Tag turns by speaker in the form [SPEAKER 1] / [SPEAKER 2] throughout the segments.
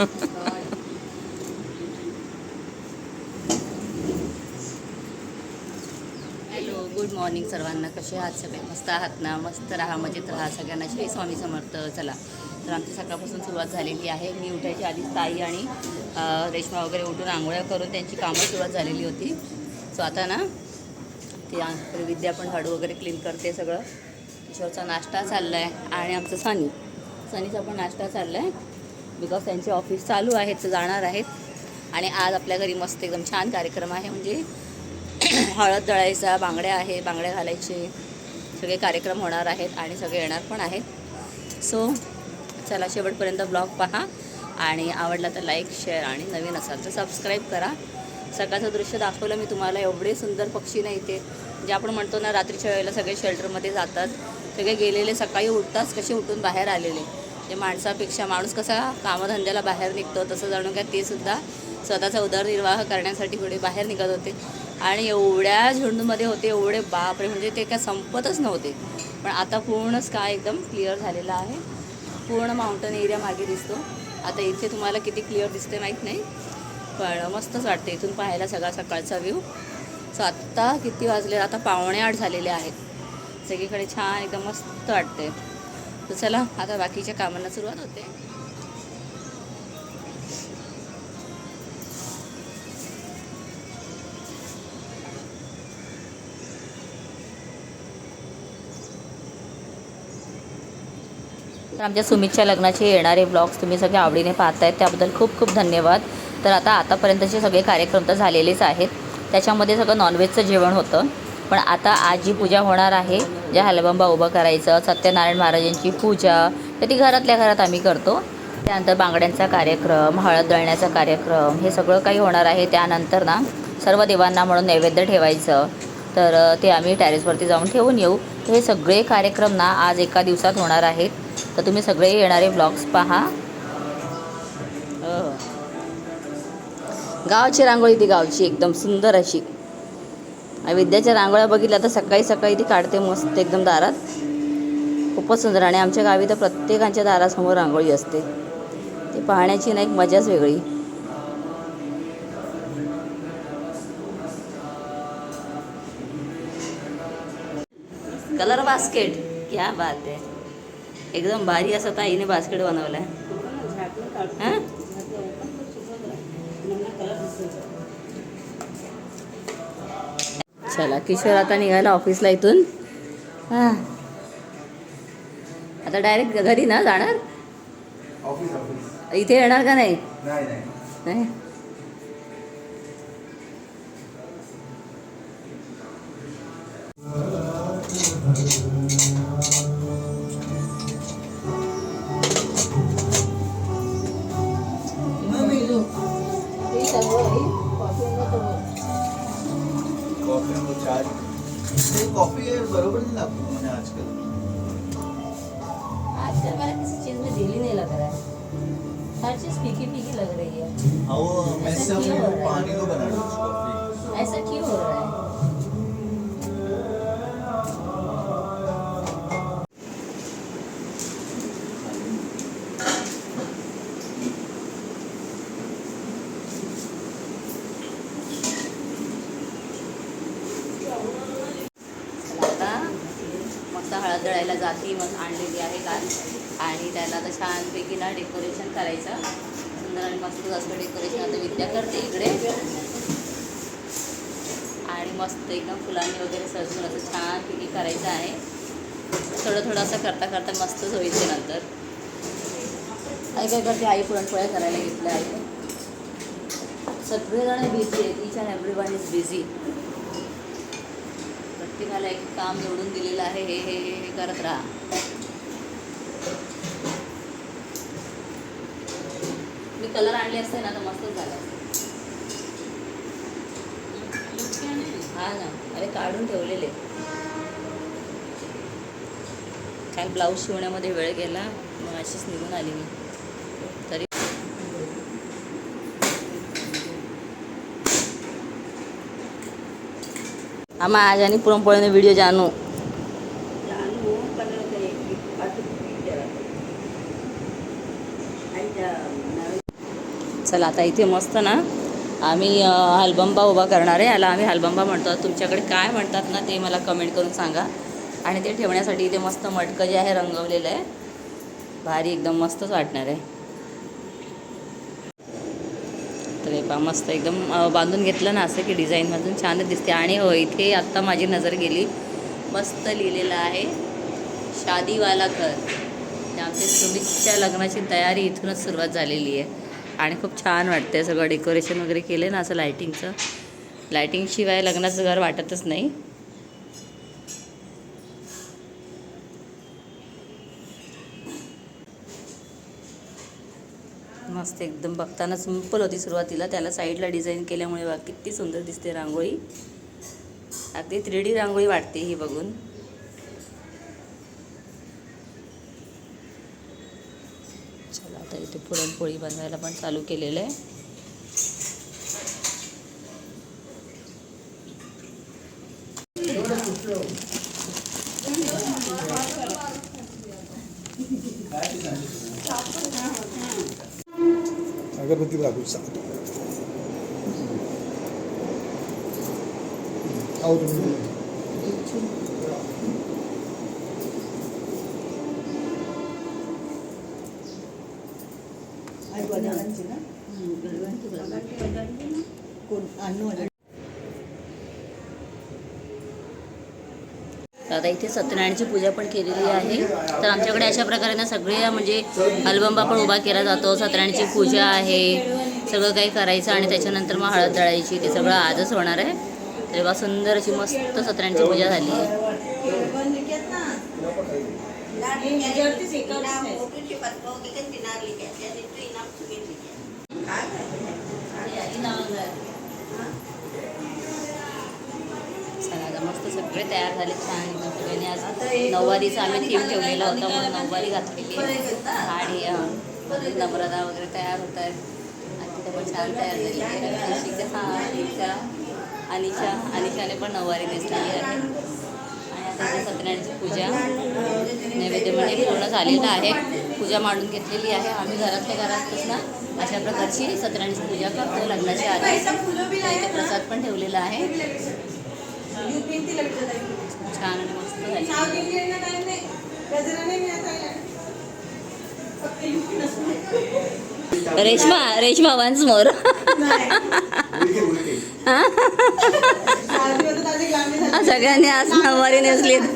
[SPEAKER 1] Hello good morning सर्वांना. कसे आहात सगळे? मस्त आहात ना? मस्त राहा मजेत राहा. सगळ्यांना श्री स्वामी समर्थ. चला. तर आमची सकाळपासून सुरुवात झालेली आहे. मी उठायची आधीच ताई आणि रेश्मा वगैरे उठून आंघोळ्या करून त्यांची कामं सुरुवात झालेली होती. सो आता ना ती विद्या पण झाडू वगैरे क्लीन करते सगळं. किशोरचा नाश्ता चालला आहे आणि आमचं सनी. सनीचा पण नाश्ता चालला आहे बिकॉज त्यांचे ऑफिस चालू आहेत ते जाणार आहेत. आणि आज आपल्या घरी मस्त एकदम छान कार्यक्रम आहे. म्हणजे हळद दळायचा बांगड्या आहे बांगड्या घालायचे. सगळे कार्यक्रम होणार आहेत आणि सगळे येणार पण आहेत. सो चला शेवटपर्यंत ब्लॉग पहा. आणि आवडला तर लाईक शेअर आणि नवीन असाल तर सबस्क्राईब करा. सकाळचं दृश्य दाखवलं मी तुम्हाला. एवढे सुंदर पक्षी नाही ते जे म्हणजे आपण म्हणतो ना रात्रीच्या वेळेला सगळे शेल्टरमध्ये जातात. सगळे गेलेले सकाळी उठताच कसे उठून बाहेर आलेले. जे माणसापेक्षा माणूस कसा कामधंद्याला बाहेर निघतो तसं जाणून काय ते सुद्धा स्वतःचा उदरनिर्वाह करण्यासाठी पुढे बाहेर निघत होते. आणि एवढ्या झुंडमध्ये होते एवढे बापरे म्हणजे ते काय संपतच नव्हते. पण आता पूर्ण स्काय एकदम क्लिअर झालेला आहे. पूर्ण माउंटन एरिया मागे दिसतो. आता इथे तुम्हाला किती क्लिअर दिसते माहीत नाही पण मस्तच वाटते इथून पाहायला सगळा सकाळचा व्ह्यू सो आत्ता किती वाजले? आता पावणे आठ झालेले आहेत. सगळीकडे छान एकदम मस्त वाटते तर चला आता बाकीच्या कामांना सुरुवात होते. तर आमच्या सुमितच्या लग्नाचे येणारे ब्लॉग्स तुम्ही सगळे आवडीने पाहतायत त्याबद्दल खूप खूप धन्यवाद. तर आता आतापर्यंतचे सगळे कार्यक्रम तर झालेलेच आहेत. त्याच्यामध्ये सगळं नॉनव्हेजचं जेवण होतं. पण आता आज जी पूजा होणार आहे. ज्या हलबंबा उभं करायचं सत्यनारायण महाराजांची पूजा तर ती घरातल्या घरात आम्ही करतो. त्यानंतर बांगड्यांचा कार्यक्रम हळद दळण्याचा कार्यक्रम हे सगळं काही होणार आहे. त्यानंतर ना सर्व देवांना म्हणून नैवेद्य ठेवायचं. तर ते आम्ही टॅरेसवरती जाऊन ठेवून येऊ. तर हे सगळे कार्यक्रम ना आज एका दिवसात होणार आहेत. तर तुम्ही सगळे येणारे ब्लॉग्स पहा. गावची गावाची रांगोळी ती गावची एकदम सुंदर अशी. विद्याच्या रांगोळ्या बघितल्या तर सकाळी सकाळी ती काढते मस्त एकदम दारात. खूपच सुंदर आणि आमच्या गावी तर प्रत्येकांच्या दारासमोर रांगोळी असते. ती पाहण्याची ना एक मजाच वेगळी. Colour basket. क्या बात आहे. एकदम भारी असं ताईने बास्केट बनवलं आहे चला किशोर आता निघाला ऑफिसला इथून. हां. आता डायरेक्ट घरी ना जाणार?
[SPEAKER 2] ऑफिस ऑफिस
[SPEAKER 1] इथे येणार का नाही?
[SPEAKER 2] नाही ते कॉफ़ी बरोबर नहीं लागतो म्हणजे आजकाल।
[SPEAKER 1] आजकल मेरा किसी चीज़ में दिल ही नहीं लग रहा है। हर चीज़ फीकी फीकी लग रही है।
[SPEAKER 2] हाँ वो मैं
[SPEAKER 1] ऐसा
[SPEAKER 2] सब
[SPEAKER 1] क्यों रहा है?
[SPEAKER 2] पानी को बना रहा हूँ कॉफ़ी
[SPEAKER 1] ऐसा क्यों हो रहा है? जाती मग आणलेली आहे काल आणि त्याला आता छानपैकी ना डेकोरेशन करायचं. सुंदर आणि मस्त असं डेकोरेशन आता विद्या करते इकडे. आणि मस्त एकदम फुलांनी वगैरे सजून असं छानपैकी करायचं आहे. थोडं थोडं असं करता करता मस्तच होईल ते नंतर. आई काय करते आई पुरणपोळ्या करायला घेतल्या आहे. सगळेजण बिझी आहेत. Each and every one is busy प्रत्येकाला एक काम निवडून दिलेलं आहे हे हे हे हे करत राहा. मी कलर आणले असते ना तर मस्तच झालं हा ना अरे काढून ठेवलेले. काय ब्लाऊज शिवण्यामध्ये वेळ गेला मग अशीच निघून आली मी तरी आम्हा आज आणि पुरणपोळीने व्हिडिओ जाणू चला आता इथे मस्त ना आम्ही हलबंबा उभा करणार आहे. याला आम्ही हलबंबा म्हणतो. तुमच्याकडे काय म्हणतात ना ते मला कमेंट करून सांगा. आणि ते ठेवण्यासाठी इथे मस्त मटकं जे आहे रंगवलेलं आहे. भारी एकदम मस्तच वाटणार आहे. तर पहा मस्त एकदम बांधून घेतलं ना असं की डिझाईनमधून छानच दिसते. आणि हो इथे आत्ता माझी नजर गेली. मस्त लिहिलेलं आहे शादीवाला घर. म्हणजे आमच्या सुमितच्या लग्नाची तयारी इथूनच सुरुवात झालेली आहे. आणि खूप छान वाटते सगळं डेकोरेशन वगैरे केलं ना असं लायटिंगचं लायटिंगशिवाय लग्नाचं घर वाटतच नाही. मस्त एकदम. बघताना सिंपल होती सुरुवातीला. त्याला साईडला डिझाईन केल्यामुळे बघा किती सुंदर दिसते रांगोळी. अगदी थ्री डी रांगोळी वाटते ही बघून. चला आता इथे पुरणपोळी बनवायला पण चालू केलेलं आहे.
[SPEAKER 3] अगरबत्ती लागू सांगतो आहो तुम्ही
[SPEAKER 1] तर आता इथे सत्यनारायणची पूजा पण केलेली आहे. तर आमच्याकडे अशा प्रकारे ना सगळे म्हणजे हलबंबा पण उभा केला जातो. सत्यनारायणची पूजा आहे सगळं काही करायचं आणि त्याच्यानंतर मग हळद दळायची ते सगळं आजच होणार आहे. तेव्हा सुंदर अशी मस्त सत्यनारायणची पूजा झाली आहे. मस्त सगळे तयार झाले छान एकदम सगळ्यांनी आज नऊवारीचा आम्ही थीम ठेवलेला होता म्हणून नऊवारी घातलेली आणि अं, वगैरे तयार होत आहेत आणि तिथे पण छान तयार झाली आहे. रक्षिका अनिशा अनिशा अनिशाने पण नऊवारी नेसलेली आहे. आणि आता सत्यनारायणची पूजा. नैवेद्य म्हणजे पूर्ण झालेला आहे. पूजा मांडून घेतलेली आहे. आम्ही घरातल्या घरातच ना अशा प्रकारची सत्यनारायणची पूजा करतो लग्नाच्या आधी. तर प्रसाद पण ठेवलेला आहे. छान आणि मस्त झाली रेश्मा रेश्मा वन्स मोर सगळ्यांनी आज नऊवारी नेसली.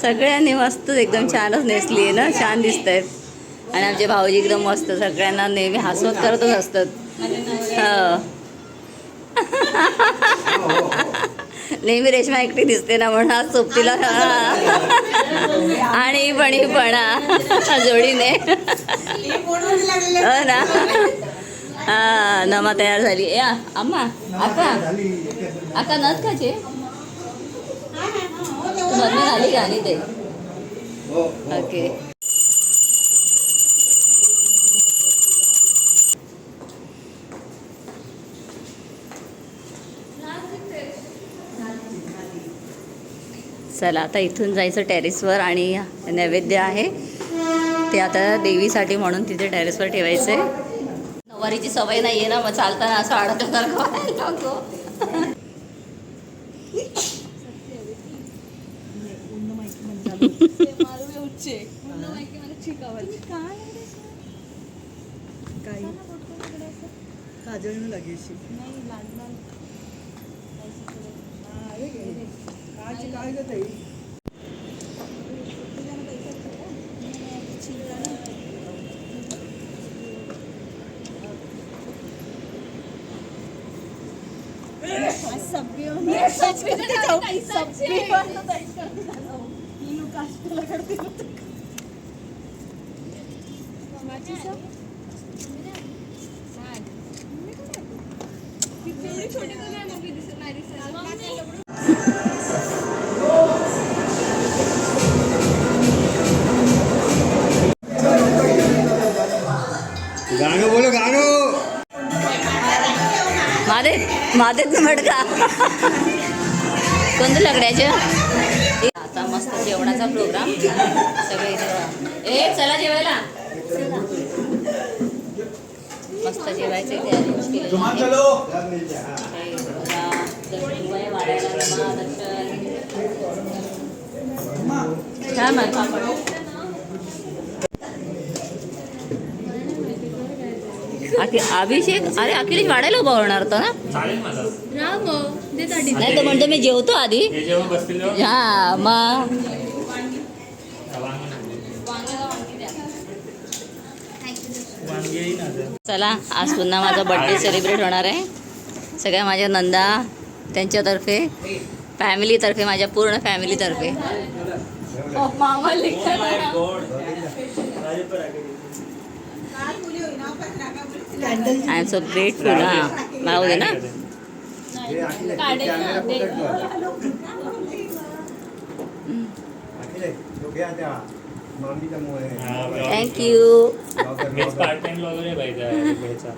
[SPEAKER 1] सगळ्यांनी मस्त एकदम छानच नेसली आहे ना? छान दिसत आहेत आणि आमचे भाऊजी एकदम मस्त सगळ्यांना नेहमी हसवत करतच असतात. हो. नेहमी रेशमा एकटी दिसते ना म्हणून आज सोबतीला आणि पण ही पण. जोडीने. हो ना. हा नमा तयार झाली. या अम्मा आका. आका नथ खाचे मम्मी झाली का आणि ते?
[SPEAKER 2] हो.
[SPEAKER 1] ओके. चला आता इथून जायचं टेरेसवर आणि नैवेद्य आहे. ते आता देवीसाठी म्हणून तिथे टेरेसवर ठेवायचं आहे नऊवारीची सवय नाही आहे ना मग चालताना असं अडकल्यासारखं
[SPEAKER 4] काजळ लागेशी काय काय ग
[SPEAKER 1] मादे मादेच मटका कोणत्या लग्नाच्या आता मस्त जेवणाचा प्रोग्राम सगळे इथे- ए चला जेवायला. मस्त जेवायचे तयारी
[SPEAKER 2] तुम्हा
[SPEAKER 1] आहे.
[SPEAKER 2] चलो
[SPEAKER 1] काही बघा, दर्शन वय वाढायला रमा, दर्शन छान आहे पापड अखि- अभिषेक अरे अखिलेश वाढायला उभा होणार होता ना?
[SPEAKER 5] मला
[SPEAKER 1] नाही तो म्हणतो मी जेवतो आधी.
[SPEAKER 5] हे
[SPEAKER 1] हा मग. चला आज पुन्हा माझा बर्थडे सेलिब्रेट होणार आहे. सगळ्या माझ्या नंदा त्यांच्यातर्फे फॅमिलीतर्फे माझ्या पूर्ण फॅमिलीतर्फे आय एम सो ग्रेटफुल हां मला दे ना
[SPEAKER 5] हा, बरोबर.
[SPEAKER 1] थँक्यू
[SPEAKER 5] मीच पार्ट टाइम वगैरे पाहिजे ह्याचा